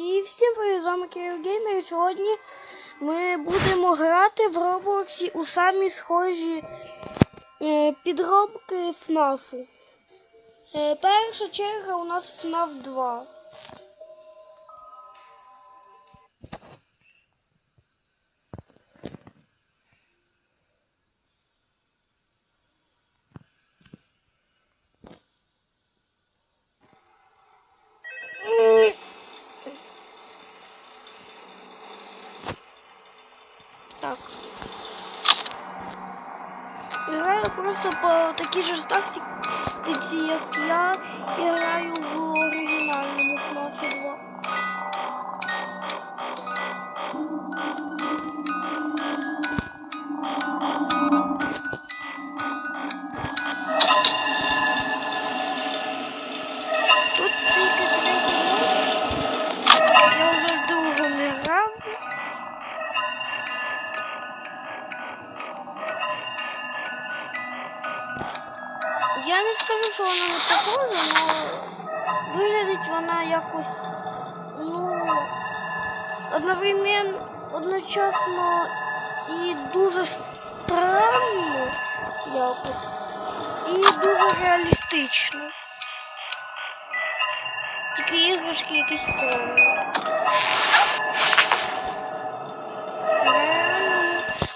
І всім привіт, з вами Кирил. І Сьогодні ми будемо грати в Роблоксі у самі схожі е, підробки ФНАФу. Е, перша черга у нас ФНАФ 2. По такій же ж як я, і граю одночасно і дуже странно якось, і дуже реалістично. Тільки іграшки якісь странні.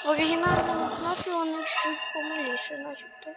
В оригінальному ФНАФі вони чуть помиліше, начебто.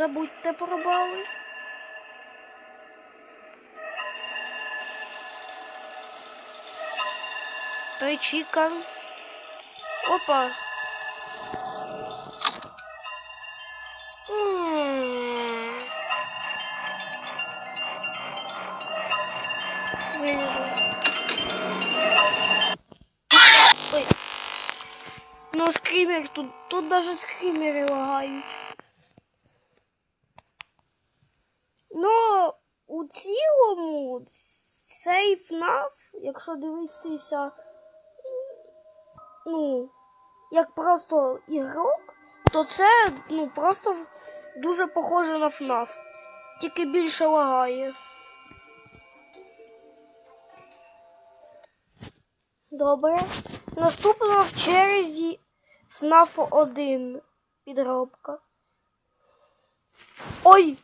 Забудьте, про бали. Той чіка. Опа. Ну, скример тут, тут даже скримери лагають. Ну, у цілому цей FNAF, якщо дивитися, ну, як просто ігрок, то це ну, просто дуже похоже на FNAF. Тільки більше лагає. Добре. Наступна в черзі FNAF 1 підробка. Ой!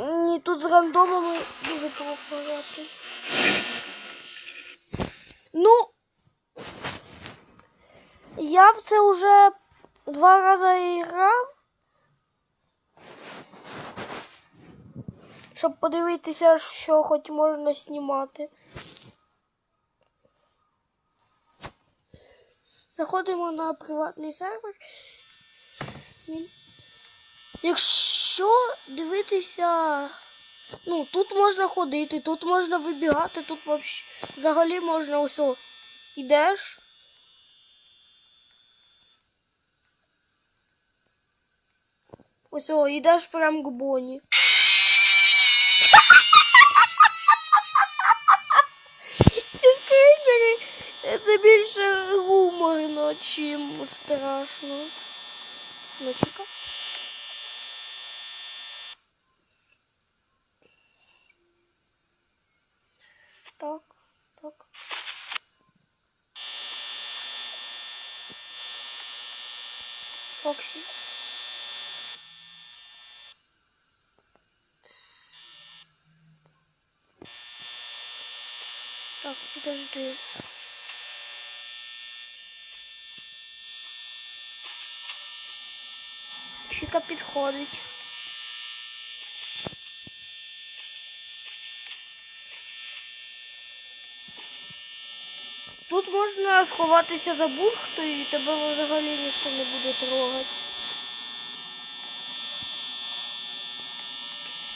Ні, тут з рандомами дуже пропагати. Ну, я в це вже два рази грав. Щоб подивитися, що хоч можна знімати. Заходимо на приватний сервер. Якщо дивитися, ну, тут можна ходити, тут можна вибігати, тут вообще взагалі можна усе. Ідеш. Ось, о, ідеш прям к Боні. Це більше гуморно, чим страшно. Ну, чекай. Так. Фоксі. Так, подожди. Чіка підходить. Тут можна сховатися за бухтою і тебе взагалі ніхто не буде трогати.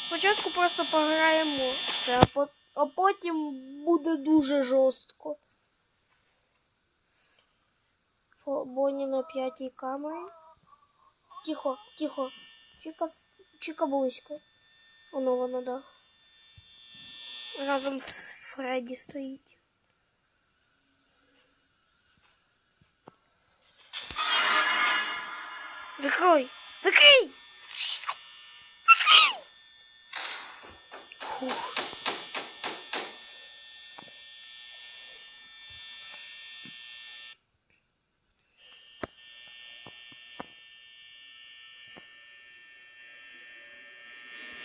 Спочатку просто пограємо все, а, по- а потім буде дуже жорстко. Бонні на п'ятій камері. Тихо, тихо. Чіка, Чіка близько. Воно вона, да. Разом з Фредді стоїть. Закрой! Закрой! Закрой! Фух.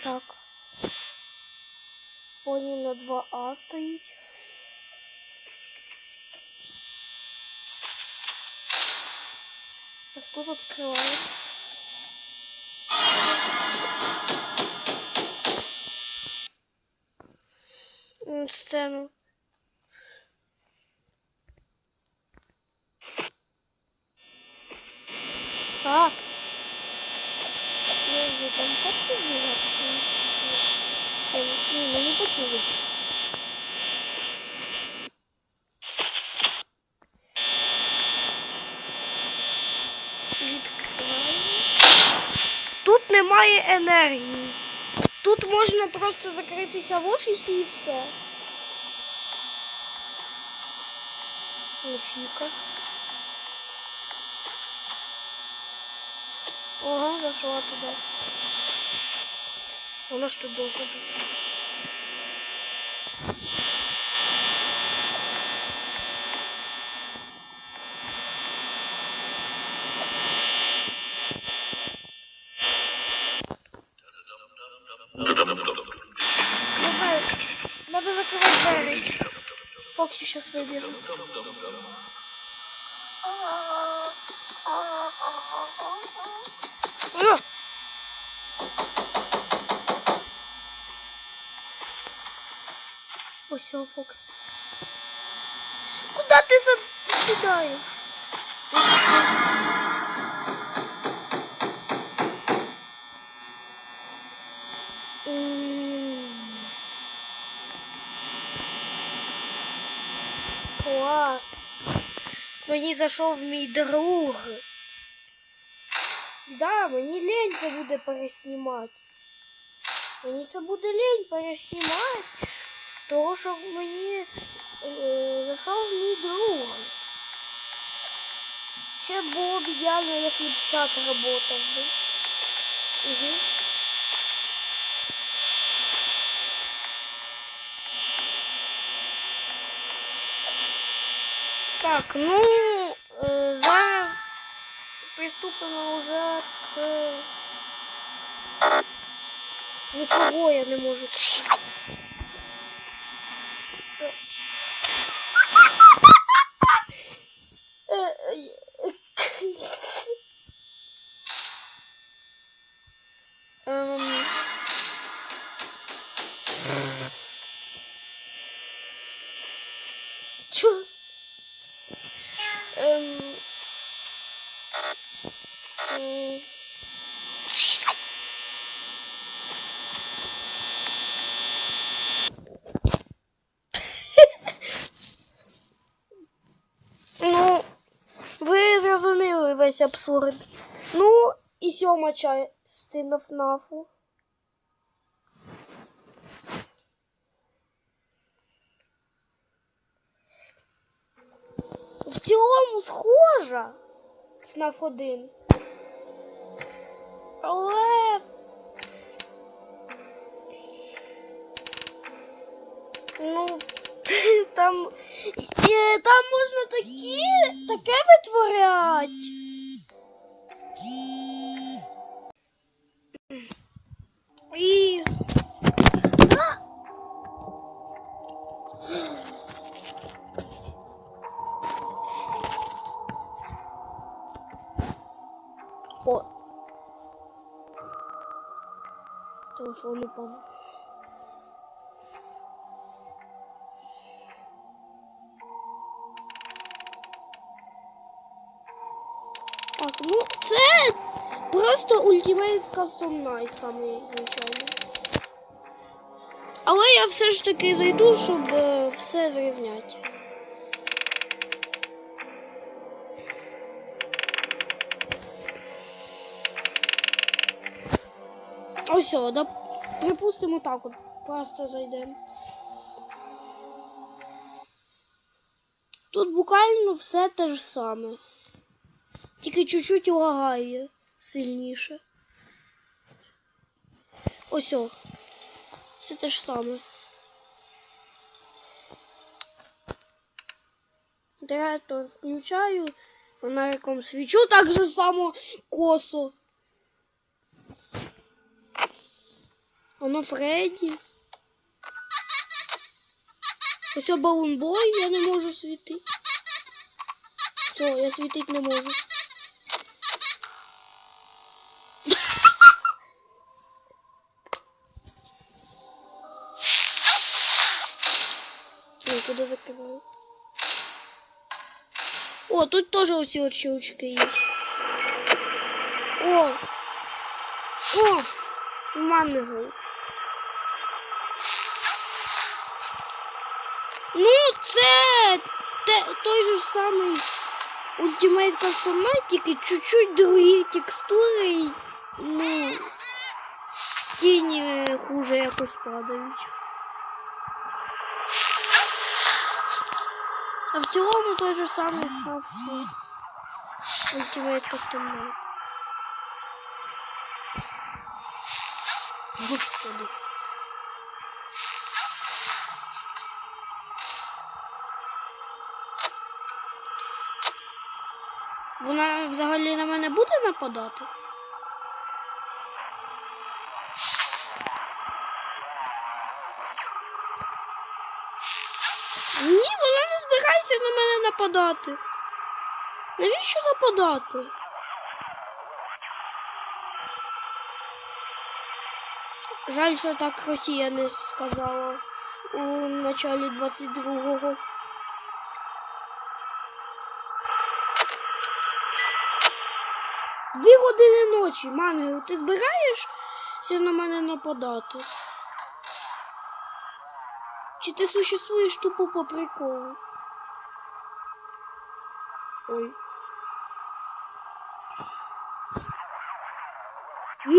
Так. Пони на 2А а стоит. Так, тут открываем. М, Сцену. А! Я вже там фокси збігав? Ні, ну не почулось. Відкриваємо. Тут немає енергії. Тут можна просто закритися в офісі і все. Лучника. Ага, зашла туда. Она тут должна быть? Фокси сейчас выберу. А! Все, Фокс. Куда ты закидаешь? Мені зайшов мій друг. Да, мені лень це буде переснімати. Мені це буде лень переснімати, тому що мені е, зайшов мій друг. Ще було б ідеально, якщо б чат работав би. Угу. Так, ну е, зараз приступимо вже к. Нічого я не можу купити. Е, е, Ем. Чё? Ем. М. Ну, ви зрозуміли весь абсурд. Ну, і сьома частина ФНАФу. В цілому схожа ФНАФ 1. Але. Ну, там. І, там можна такі, таке витворять. E Ah! Pô. Telefone, povo. Просто Ultimate Custom Night самий звичайний. Але я все ж таки зайду, щоб е, все зрівняти. Ось, да, припустимо так от. Просто зайдемо. Тут буквально все те ж саме. Тільки чуть-чуть лагає сильніше. Ось о. Все те ж саме. Директор включаю, фонариком свічу так же само косо. Воно Фредді. Ось балунбой я не можу світити. Все, я світити не можу. Закриваю? О, тут теж оці от щелчки є. О! О! Мангл. Ну, це той же самий Ultimate Custom Night, чуть-чуть другі текстури. і, Ну, тіні хуже якось падають. А в цілому той же самий Ultimate Custom Night. Господи. Вона взагалі на мене буде нападати? Збирається на мене нападати. Навіщо нападати? Жаль, що так Росія не сказала у началі 22-го. Дві години ночі, Мангел, ти збираєшся на мене нападати? Чи ти существуєш тупо по приколу? Ой. М.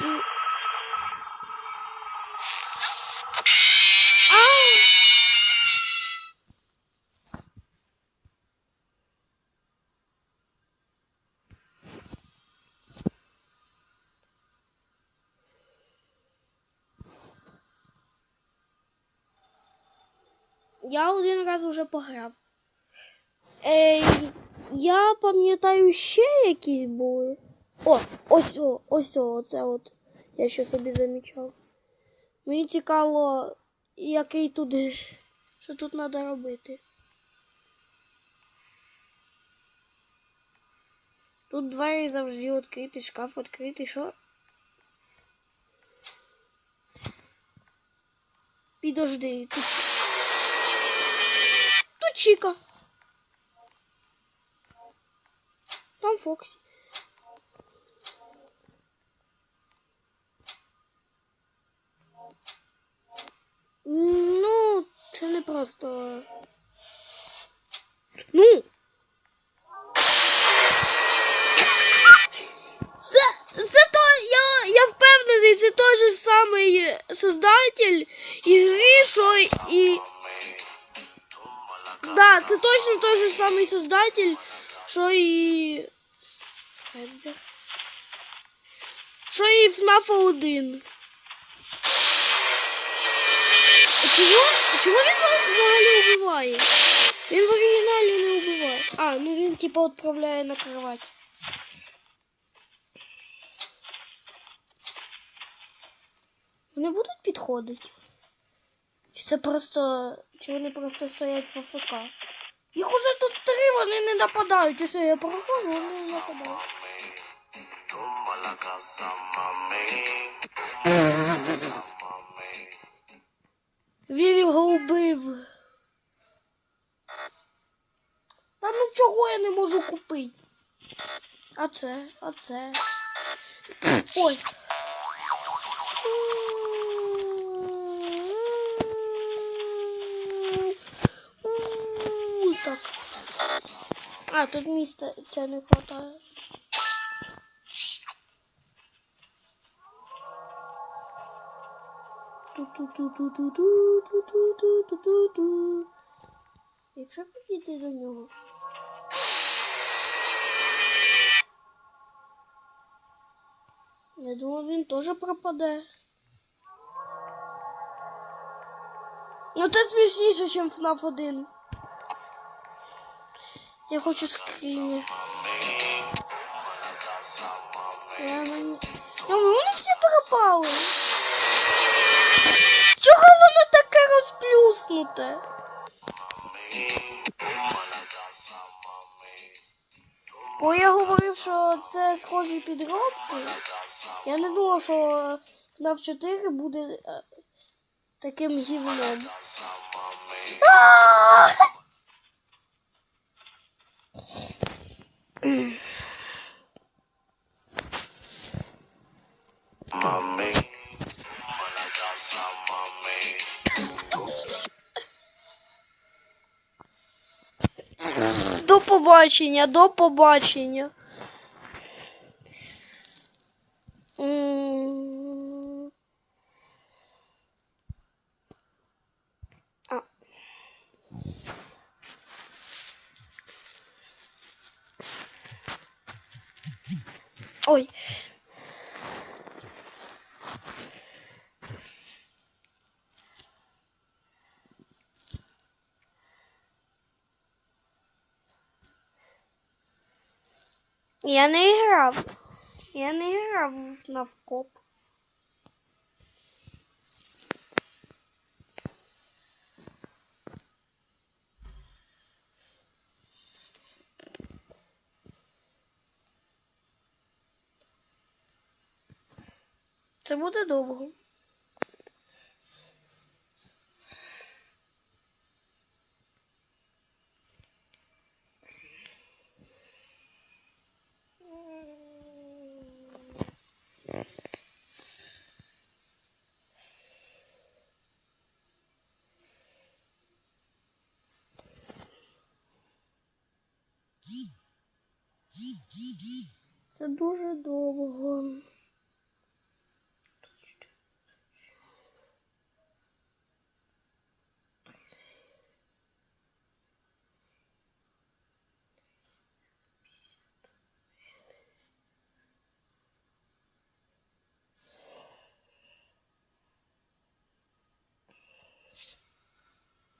М. Ау! Я один раз вже пограв. Е, я пам'ятаю ще якісь були. О, ось о, ось о, оце от. Я ще собі замічав. Мені цікаво, який туди. Що тут треба робити. Тут двері завжди відкриті, шкаф відкритий, що? Підожди, тут. Чіка. Там Фоксі. Ну, це не просто. Ну. Це, це то, я, я впевнений, це той же самий создатель ігри, що і. Да, це точно той же самий создатель, що і. Фредбер. Що і FNAF 1. А чого? А чого він взагалі вбиває? Він в оригіналі не вбиває. А, ну він типа відправляє на кровать. Вони будуть підходити? Це просто. Чи вони просто стоять в АФК? Їх уже тут три, вони не нападають. Ось я проходжу, вони не нападають. Він його убив. Та ну чого я не можу купити? А це, а це. Ой, Так. А, тут місця ця не хватає. Ту-ту-ту-ту-ту-ту-ту-ту-ту-ту. Якщо підійти до нього. Я думав, він теж пропаде. Ну це смішніше, ніж FNAF 1. Я хочу скріни. Ну, вони всі пропали. Чого воно таке розплюснуте? Бо я говорив, що це схожі підробки. Я не думав, що FNAF 4 буде е, таким гівном. Побачення, до побачення. М. А. Ой. Я не грав. Я не грав в навкоп. Це буде довго. Це дуже довго.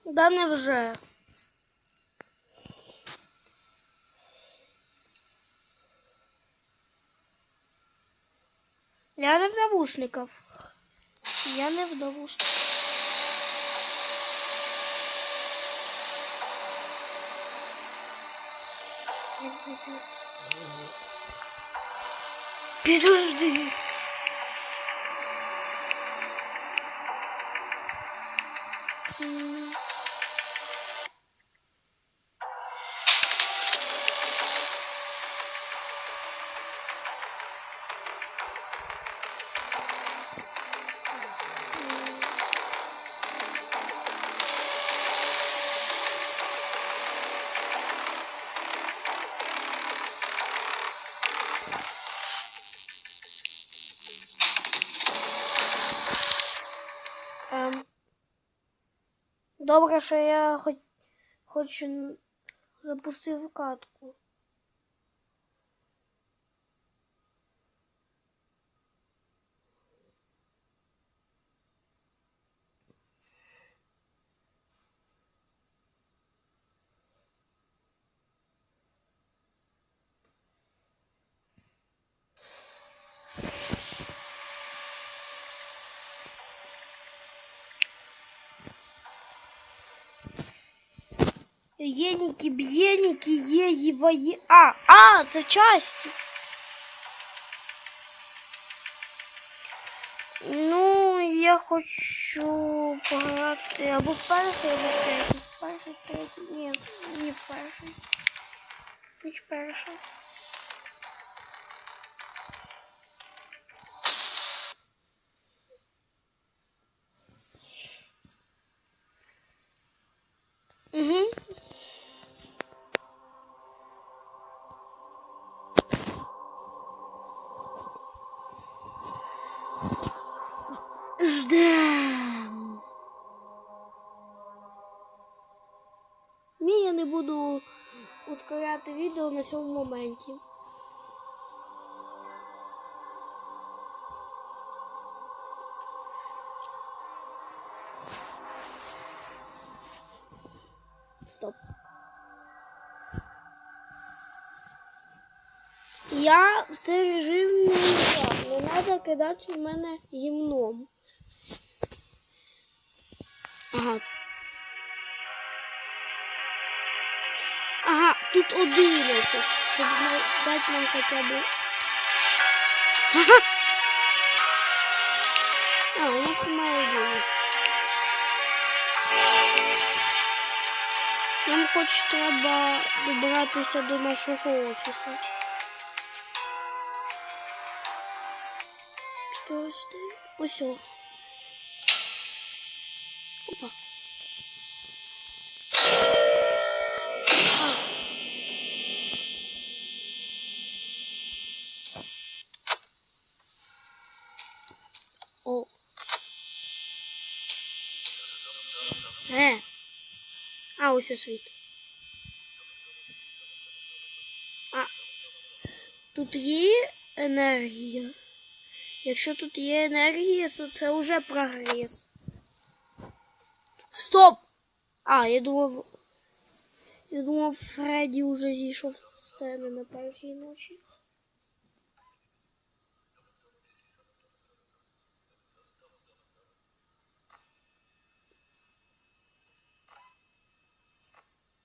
Да невже. Я не в навушниках. Я не в навушниках. Підожди. Добре, що я хоч, хоч запустив катку. Єніки, б'єніки, є, єва, є. А, а, це часті. Ну, я хочу пограти або в перший, або в третій. В перший, в третій. Ні, не в перший. Ніч перший. на. Стоп. Я це режим не взяв. Не треба кидати в мене гімном. Ага. 11, щоб на- дати нам хоча б. Ага. А, у нас немає денег. Нам хоч треба добратися до нашого офісу. Пікаю сюди. Ось. о. Ось світ. А. Тут є енергія. Якщо тут є енергія, то це вже прогрес. Стоп! А, я думав. Я думав, Фредді вже зійшов з сцени на першій ночі.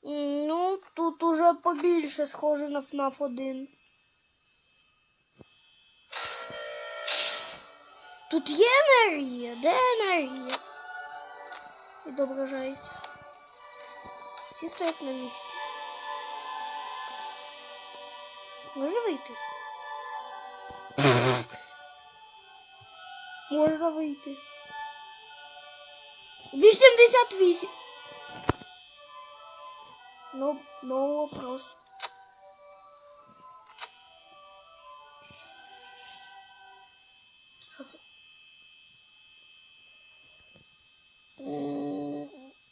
Ну, тут уже побільше схоже на FNAF 1. Тут є енергія? Де енергія? Відображається. Всі стоять на місці. Можна вийти? Можна вийти. 88. Ну, ну вопрос. Що це? М,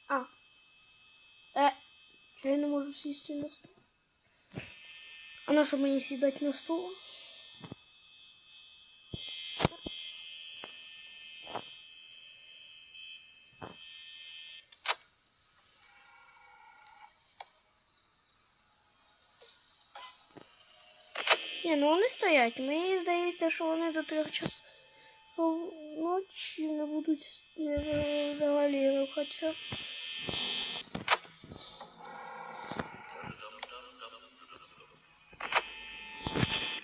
А. Е, що я не можу сісти на стул? А на що мені сідати на стул? Ну вони стоять. Мені здається, що вони до трьох часов ночі не будуть е, взагалі рухатися.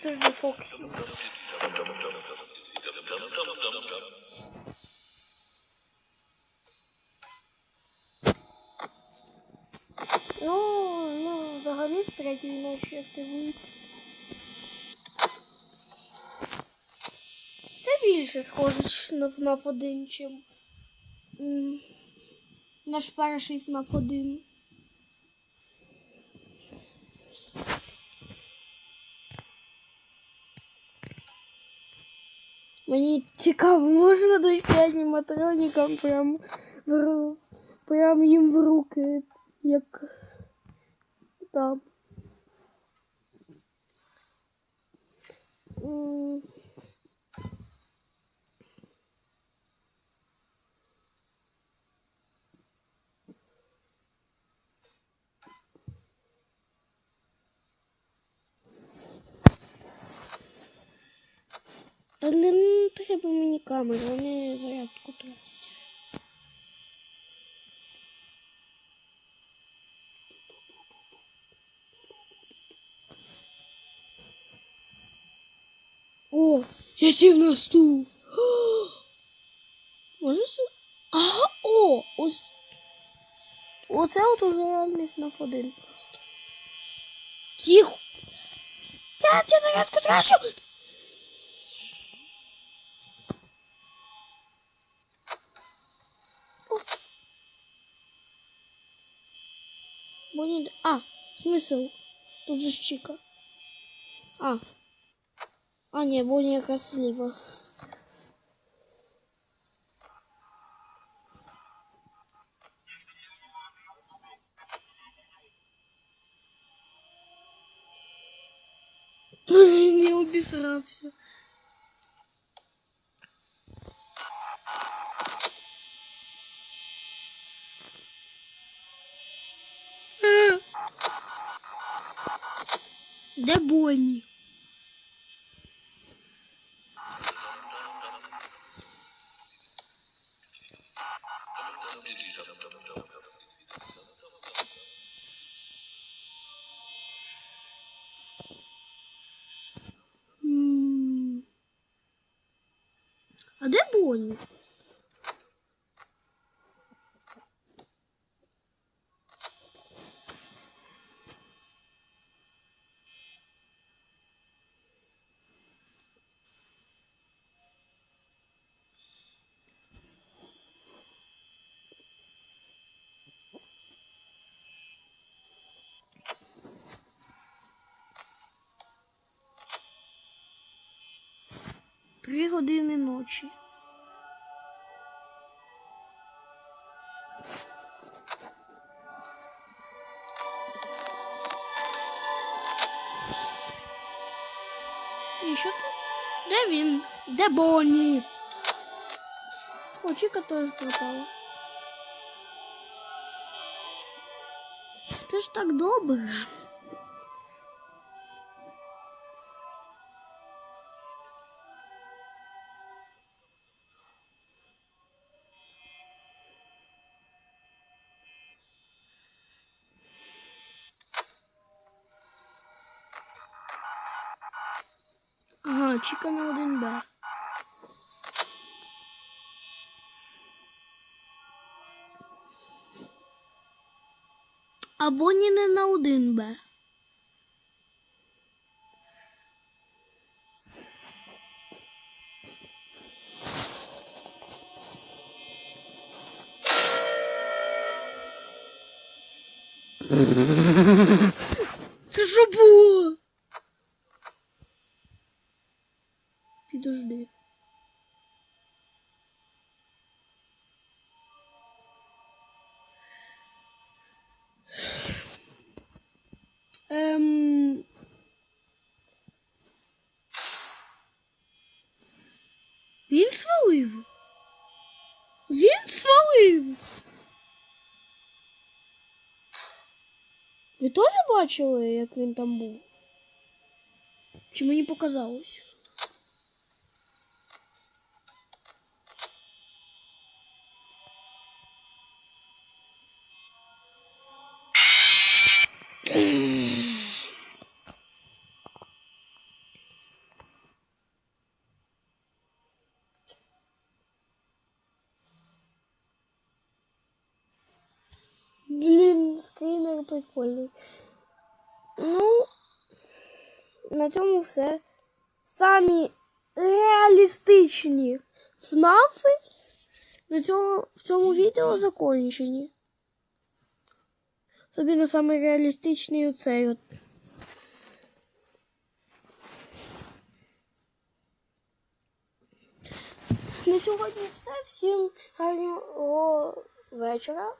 До Фоксі? Ну, ну, взагалі з третьої ночі активується. Більше схоже на FNAF 1, чим наш перший FNAF 1. Мені цікаво, можна дойти аніматронікам прям, в, ру- прям їм в руки, як там. Та не, не треба мені камеру, вони зарядку тратять. О, я сів на стул. Може сюди? Ага, о! Ось. Оце от уже реальний FNAF 1 просто. Тихо! Я тебе зарядку трачу! Бонні... А, смисл. Тут же ж Чіка. А. А, ні, Бонні якраз зліва. Блін, я обісрався. Де Бонні? Дві години ночі. І що ти? Де він? Де Бонні? Очіка теж пропала. Це ж так добре. Чіка на 1Б. А Бонні не на 1Б. Ви теж бачили, як він там був? Чи мені показалось? Прикольний. Ну, на цьому все. Самі реалістичні ФНАФи на цьому, в цьому відео закончені. Особливо саме реалістичний оцей от. На сьогодні все. Всім гарного вечора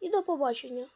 і до побачення.